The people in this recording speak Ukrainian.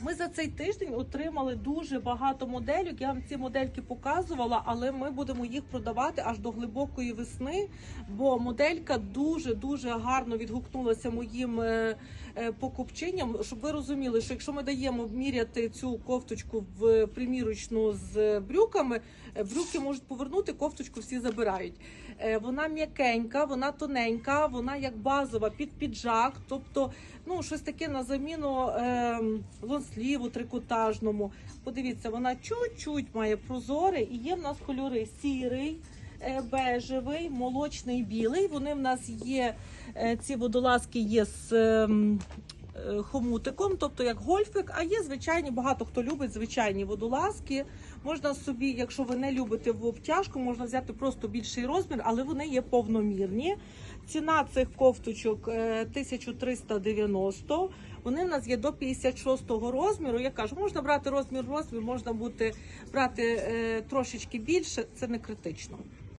Ми за цей тиждень отримали дуже багато моделів. Я вам ці модельки показувала, але ми будемо їх продавати аж до глибокої весни. Бо моделька дуже дуже гарно відгукнулася моїм е, е, покупчиням. Щоб ви розуміли, що якщо ми даємо міряти цю кофточку в примірочну з брюками, е, брюки можуть повернути, кофточку всі забирають. Е, Вона м'якенька, вона тоненька, вона як базова під піджак, тобто ну щось таке на заміну е, лонсліву трикотажному. Подивіться, вона чуть-чуть має прозоре і є в нас кольори сірий. е, Бежевий, молочний, білий. Вони в нас є. е, Ці водолазки є з ем, е, хомутиком, тобто як гольфик. А є звичайні, багато хто любить звичайні водолазки. Можна собі, якщо ви не любите в обтяжку, можна взяти просто більший розмір, але вони є повномірні. Ціна цих кофточок е, 1390. Вони в нас є до 56 розміру. Я кажу, можна брати розмір розмір, можна бути брати е, трошечки більше, це не критично.